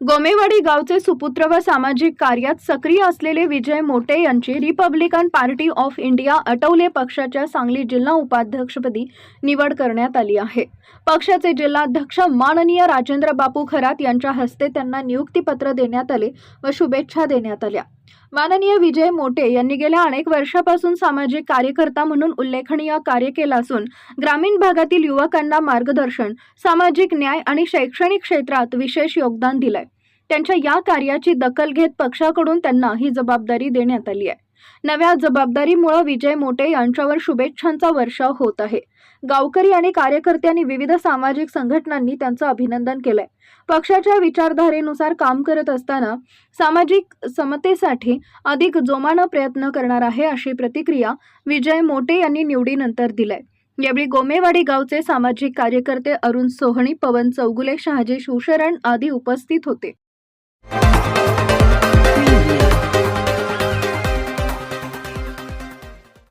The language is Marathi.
गोमेवाडी गावचे सुपुत्र व सामाजिक कार्यात सक्रिय असलेले विजय मोटे यांची Republican Party of India Athawale पक्षाच्या सांगली जिल्हा उपाध्यक्षपदी निवड करण्यात आली आहे. पक्षाचे जिल्हाध्यक्ष माननीय राजेंद्र बापू खरात यांच्या हस्ते त्यांना नियुक्तीपत्र देण्यात आले व शुभेच्छा देण्यात आल्या. माननीय विजय मोटे यांनी गेल्या अनेक वर्षापासून सामाजिक कार्यकर्ता म्हणून उल्लेखनीय कार्य केलं असून ग्रामीण भागातील युवकांना मार्गदर्शन सामाजिक न्याय आणि शैक्षणिक क्षेत्रात विशेष योगदान दिलंय. त्यांच्या या कार्याची दखल घेत पक्षाकडून त्यांना ही जबाबदारी देण्यात आली आहे. नव्या जबाबदारीमुळे विजय मोटे यांच्यावर शुभेच्छांचा वर्षाव होत आहे. गावकरी आणि कार्यकर्त्यांनी विविध सामाजिक संघटनांनी त्यांचं अभिनंदन केलंय. पक्षाच्या विचारधारेनुसार काम करत असताना सामाजिक समतेसाठी अधिक जोमानं प्रयत्न करणार आहे अशी प्रतिक्रिया विजय मोटे यांनी निवडीनंतर दिलाय. यावेळी गोमेवाडी गावचे सामाजिक कार्यकर्ते अरुण सोहणी पवन चौगुले शहाजी शिवशरण आदी उपस्थित होते.